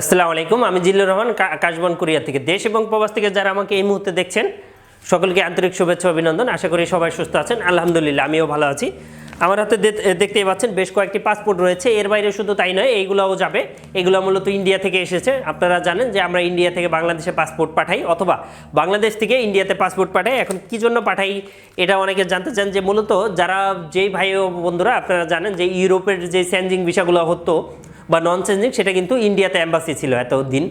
আসসালামু আলাইকুম, আমি জিল্লুর রহমান কাশবন কোরিয়া থেকে। দেশ এবং প্রবাস থেকে যারা আমাকে এই মুহূর্তে দেখছেন, সকলকে আন্তরিক শুভেচ্ছা অভিনন্দন। আশা করি সবাই সুস্থ আছেন। আলহামদুলিল্লাহ, আমিও ভালো আছি। আমার হাতে দেখতেই পাচ্ছেন, বেশ কয়েকটি পাসপোর্ট রয়েছে। এর বাইরে শুধু তাই নয়, এইগুলোও যাবে। এগুলো মূলত ইন্ডিয়া থেকে এসেছে। আপনারা জানেন যে আমরা ইন্ডিয়া থেকে বাংলাদেশে পাসপোর্ট পাঠাই, অথবা বাংলাদেশ থেকে ইন্ডিয়াতে পাসপোর্ট পাঠাই। এখন কি জন্য পাঠাই, এটা অনেকে জানতে চান যে মূলত যারা, যেই ভাই বন্ধুরা, আপনারা জানেন যে ইউরোপের যে চেঞ্জিং ভিসাগুলো হতো বা নন চেঞ্জিং সেটা কিন্তু ইন্ডিয়াতে অ্যাম্বাসি ছিল এতদিন।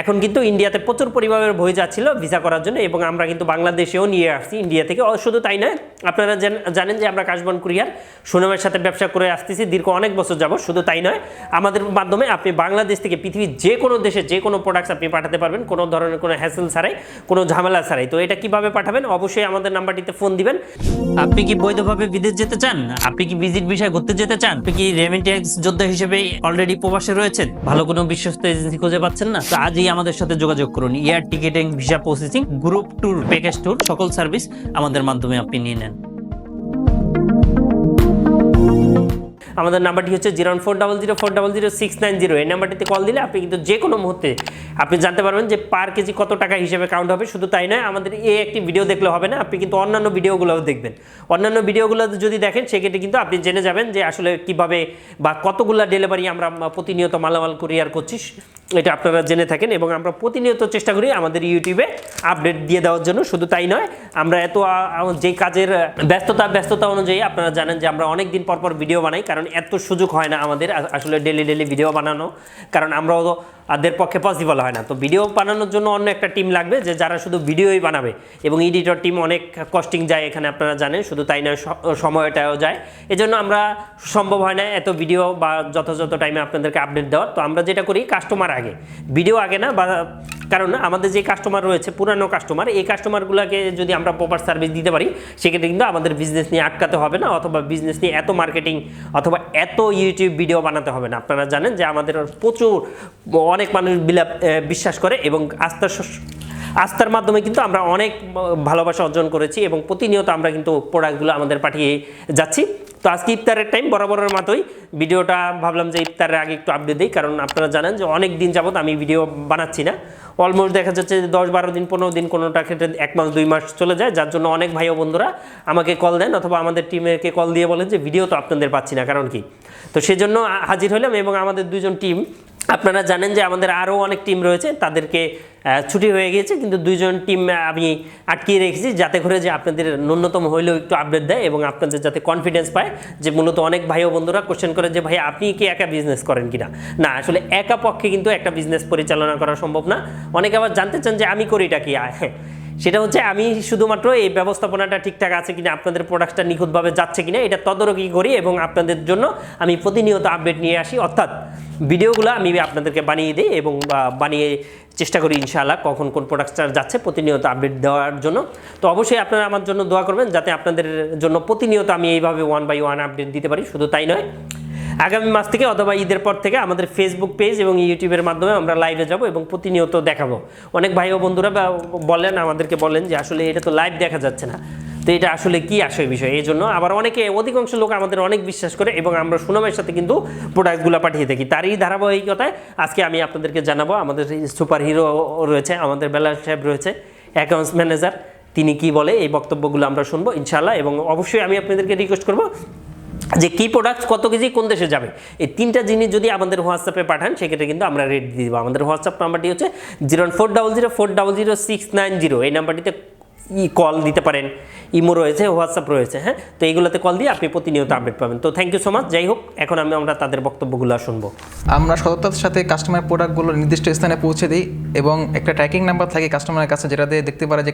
এখন কিন্তু ইন্ডিয়াতে প্রচুর পরিমাণের বই যাচ্ছিল ভিসা করার জন্য এবং আমরা কিন্তু বাংলাদেশেও নিয়ে আসছি ইন্ডিয়া থেকে। শুধু তাই নয়, আপনারা জানেন যে আমরা কাশবন কুরিয়ার সুনামের সাথে ব্যবসা করে আসতেছি দীর্ঘ অনেক বছর যাব শুধু তাই নয়, আমাদের মাধ্যমে আপনি বাংলাদেশ থেকে পৃথিবীর যে কোনো দেশে যে কোনো প্রোডাক্টস আপনি পাঠাতে পারবেন, কোনো ধরনের কোনো হ্যাসেল ছাড়াই, কোনো ঝামেলা ছাড়াই। তো এটা কীভাবে পাঠাবেন? অবশ্যই আমাদের নাম্বারটিতে ফোন দিবেন। আপনি কি বৈধভাবে বিদেশ যেতে চান? আপনি কি ভিজিট বিষয় ঘুরতে যেতে চান? আপনি কি রেমিটেন্স যোদ্ধা হিসেবে অলরেডি প্রবাসে রয়েছেন? ভালো কোনো বিশ্বস্ত এজেন্সি খুঁজে পাচ্ছেন না? তো আজই আমাদের সাথে যোগাযোগ করুন। Air ticketing, visa processing, group tour, package tour, সকল সার্ভিস আমাদের মাধ্যমে আপনি নিয়ে নেন। আমাদের নাম্বারটি হচ্ছে zero one four double zero four double zero six nine zero. এই নাম্বারটিতে কল দিলে আপনি কিন্তু যে কোনো মুহূর্তে আপনি জানতে পারবেন যে পার কেজি কত টাকা হিসেবে কাউন্ট হবে। শুধু তাই নয়, আমাদের এই একটি ভিডিও দেখলে হবে না, আপনি কিন্তু অন্যান্য ভিডিওগুলোও দেখবেন। অন্যান্য ভিডিওগুলো যদি দেখেন, সেক্ষেত্রে কিন্তু আপনি জেনে যাবেন যে আসলে কীভাবে বা কতগুলা ডেলিভারি আমরা প্রতিনিয়ত মালামাল কুরিয়ার করছি। এটা আপনারা জেনে থাকেন এবং আমরা প্রতিনিয়ত চেষ্টা করি আমাদের ইউটিউবে আপডেট দিয়ে দেওয়ার জন্য, শুধু তাই নয়, আমরা এত যে কাজের ব্যস্ততা ব্যস্ততা অনুযায়ী আপনারা জানেন যে আমরা অনেক দিন পর পর ভিডিও বানাই, কারণ এত সুযোগ হয় না আমাদের আসলে ডেলি ডেলি ভিডিও বানানো, কারণ আমরাও তাদের পক্ষে পসিবল হয় না। তো ভিডিও বানানোর জন্য অন্য একটা টিম লাগবে যে যারা শুধু ভিডিওই বানাবে। এবং এডিটর টিম অনেক কস্টিং যায় এখানে আপনারা জানেন, শুধু তাই না সময়টাও যায়। এজন্য আমরা সম্ভব হয় না এত ভিডিও বা যথাযথ টাইমে আপনাদেরকে আপডেট দেওয়ার। তো আমরা যেটা করি কাস্টমার আগে। ভিডিও আগে না, বা কারণ আমাদের যে কাস্টমার রয়েছে, পুরানো কাস্টমার এই কাস্টমারগুলোকে যদি আমরা প্রপার সার্ভিস দিতে পারি, সেক্ষেত্রে কিন্তু আমাদের বিজনেস নিয়ে আটকাতে হবে না, অথবা বিজনেস নিয়ে এত মার্কেটিং অথবা এত ইউটিউব ভিডিও বানাতে হবে না। আপনারা জানেন যে আমাদের প্রচুর, অনেক মানুষ বিলাপ বিশ্বাস করে এবং আস্থার আস্থার মাধ্যমে কিন্তু আমরা অনেক ভালোবাসা অর্জন করেছি এবং প্রতিনিয়ত আমরা কিন্তু প্রোডাক্টগুলো আমাদের পাঠিয়ে যাচ্ছি। তো আজকে ইফতারের টাইম বরাবরের মতোই। ভিডিওটা ভাবলাম যে ইফতারের আগে একটু আপডেট দিই, কারণ আপনারা জানেন যে অনেক দিন যাবৎ আমি ভিডিও বানাচ্ছি না। অলমোস্ট দেখা যাচ্ছে যে দশ বারো দিন, পনেরো দিন কোনোটা ক্ষেত্রে এক মাস, দুই মাস চলে যায়, যার জন্য অনেক ভাই ও বন্ধুরা আমাকে কল দেন অথবা আমাদের টিমেকে কল দিয়ে বলেন যে ভিডিও তো আপনাদের পাচ্ছি না, কারণ কি? তো সেজন্য হাজির হলাম এবং আমাদের দুজন টিম আপনারা জানেন যে আমাদের আরও অনেক টিম রয়েছে, তাদেরকে ছুটি হয়ে গিয়েছে, কিন্তু দুইজন টিম আমি আটকিয়ে রেখেছি যাতে করে যে আপনাদের ন্যূনতম হইলেও একটু আপডেট দেয় এবং আপনাদের যাতে কনফিডেন্স পায় যে মূলত অনেক ভাই ও বন্ধুরা কোশ্চেন করে যে, ভাই, আপনি কি একা বিজনেস করেন কিনা? না, আসলে একা পক্ষে কিন্তু একটা বিজনেস পরিচালনা করা সম্ভব না। অনেকে আবার জানতে চান যে, আমি করিটা কি? হ্যাঁ সেটা হচ্ছে আমি শুধুমাত্র এই ব্যবস্থাপনাটা ঠিকঠাক আছে কিনা, আপনাদের প্রোডাক্টটা নিখুঁতভাবে যাচ্ছে কিনা, এটা তদারকি করি এবং আপনাদের জন্য আমি প্রতিনিয়ত আপডেট নিয়ে আসি। অর্থাৎ ভিডিওগুলো আমি আপনাদেরকে বানিয়ে দিই এবং বানিয়ে চেষ্টা করি ইনশাআল্লাহ কখন কোন প্রোডাক্টটা যাচ্ছে প্রতিনিয়ত আপডেট দেওয়ার জন্য। তো অবশ্যই আপনারা আমার জন্য দোয়া করবেন যাতে আপনাদের জন্য প্রতিনিয়ত আমি এইভাবে ওয়ান বাই ওয়ান আপডেট দিতে পারি। শুধু তাই নয় আগামী মাস থেকে অথবা ঈদের পর থেকে আমাদের ফেসবুক পেজ এবং ইউটিউবের মাধ্যমে আমরা লাইভে যাব এবং প্রতিনিয়ত দেখাবো। অনেক ভাই ও বন্ধুরা বলেন, আমাদেরকে বলেন যে আসলে এটা তো লাইভ দেখা যাচ্ছে না। তো এটা আসলে কি আসে বিষয়? এই জন্য আবার অনেকে, অধিকাংশ লোক আমাদের অনেক বিশ্বাস করে এবং আমরা সুনামের সাথে কিন্তু প্রোডাক্টগুলো পাঠিয়ে থাকি। তারই ধারাবাহিকতায় আজকে আমি আপনাদেরকে জানাব, আমাদের সুপার হিরো রয়েছে, আমাদের বেলা সাহেব রয়েছে অ্যাকাউন্টস ম্যানেজার তিনি কি বলে? এই বক্তব্যগুলো আমরা শুনব ইনশাল্লাহ এবং অবশ্যই আমি আপনাদেরকে রিকোয়েস্ট করব যে কী প্রোডাক্ট কত কেজি কোন দেশে যাবে? এই তিনটা জিনিস যদি আমাদের হোয়াটসঅ্যাপে পাঠান, সেক্ষেত্রে কিন্তু আমরা রেট দিয়ে দেবো। আমাদের হোয়াটসঅ্যাপ নাম্বারটি হচ্ছে zero four double zero four double zero six nine zero এই নাম্বারটিতে ই কল দিতে পারেন। ইমো রয়েছে হোয়াটসঅ্যাপ রয়েছে হ্যাঁ? তো এইগুলোতে কল দিয়ে আপনি প্রতিনিয়ত আপডেট পাবেন। তো থ্যাংক ইউ সো মাচ যাই হোক এখন আমি আমরা তাদের বক্তব্যগুলো শুনব। আমরা সততার সাথে কাস্টমার প্রোডাক্টগুলো নির্দিষ্ট স্থানে পৌঁছে দিই এবং একটা ট্র্যাকিং নাম্বার থাকে কাস্টমারের কাছে যেটা দিয়ে দেখতে পারে যে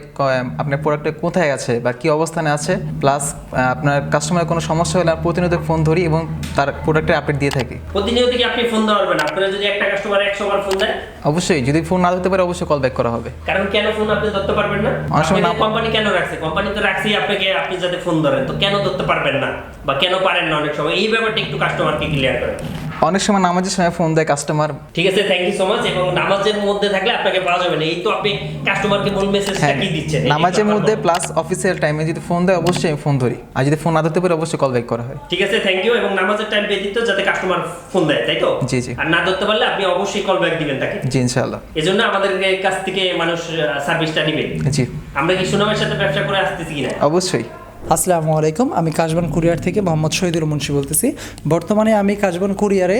আপনার প্রোডাক্টটা কোথায় আছে বা কী অবস্থানে আছে। প্লাস আপনার কাস্টমারের কোনো সমস্যা হলে আমরা প্রতিনিয়ত ফোন ধরি এবং তার প্রোডাক্টের আপডেট দিয়ে থাকি। প্রতিনিয়ত কি আপনি ফোন দেওয়া পারবেন আপনারা যদি একটা কাস্টমার একশো বার ফোন দেয় অবশ্যই। যদি ফোন না ধরতে পারে অবশ্যই কল ব্যাক করা হবে। কারণ কেন ফোন আপনি ধরতে পারবেন না? অনেক সময় না- কোম্পানি কেন রাখছে? কোম্পানি তো রাখছি আপনাকে, আপনি যাতে ফোন ধরেন। তো কেন ধরতে পারবেন না? বা কেন পারেন না অনেক সময়? এই ব্যাপারটা একটু কাস্টমারকে ক্লিয়ার করেন। অনেক সময় নামাজের সময় ফোন দেয় কাস্টমার ঠিক আছে থ্যাংক ইউ সো মাচ এবং নামাজের মধ্যে থাকলে আপনাকে পাওয়া যাবে না। এই তো আপনি কাস্টমারকে মূল মেসেজটা কি দিচ্ছেন? নামাজের মধ্যে প্লাস অফিসিয়াল টাইমে যদি ফোন দেয় অবশ্যই আমি ফোন ধরি। আর যদি ফোন না ধরতে পারে অবশ্যই কল ব্যাক করা হয়। ঠিক আছে থ্যাংক ইউ এবং নামাজের টাইম ব্যতীত যাতে কাস্টমার ফোন দেয় তাই তো? জি, জি। আর না ধরতে পারলে আপনি অবশ্যই কল ব্যাক দিবেন তাকে। জি ইনশাআল্লাহ। এজন্য আমাদের কাছ থেকে মানুষ সার্ভিসটা নেবে। জি। আমরা কি সুনামের সাথে ব্যবসা করে আসতেছি কিনা? অবশ্যই। আসসালামু আলাইকুম, আমি কাশবান কুরিয়ার থেকে মোহাম্মদ শহীদুল মুন্সি বলতেছি। বর্তমানে আমি কাশবান কুরিয়ারে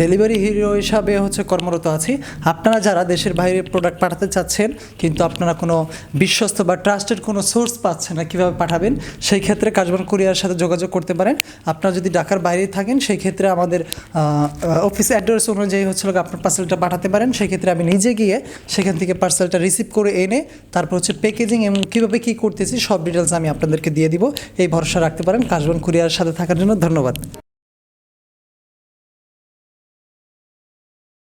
ডেলিভারি হিরো হিসাবে হচ্ছে কর্মরত আছি। আপনারা যারা দেশের বাইরে প্রোডাক্ট পাঠাতে চাচ্ছেন, কিন্তু আপনারা কোনো বিশ্বস্ত বা ট্রাস্টেড কোনো সোর্স পাচ্ছেন না কীভাবে পাঠাবেন, সেই ক্ষেত্রে কাশবান কুরিয়ার সাথে যোগাযোগ করতে পারেন। আপনারা যদি ঢাকার বাইরে থাকেন, সেই ক্ষেত্রে আমাদের অফিস অ্যাড্রেস অনুযায়ী হচ্ছে লোক আপনার পার্সেলটা পাঠাতে পারেন। সেই ক্ষেত্রে আমি নিজে গিয়ে সেখান থেকে পার্সেলটা রিসিভ করে এনে, তারপর হচ্ছে প্যাকেজিং এবং কীভাবে কী করতেছি, সব ডিটেলস আমি আপনাদেরকে দিয়ে দিব। এই ভরসা রাখতে পারেন কাশবন কুরিয়ার সাথে থাকার জন্য ধন্যবাদ।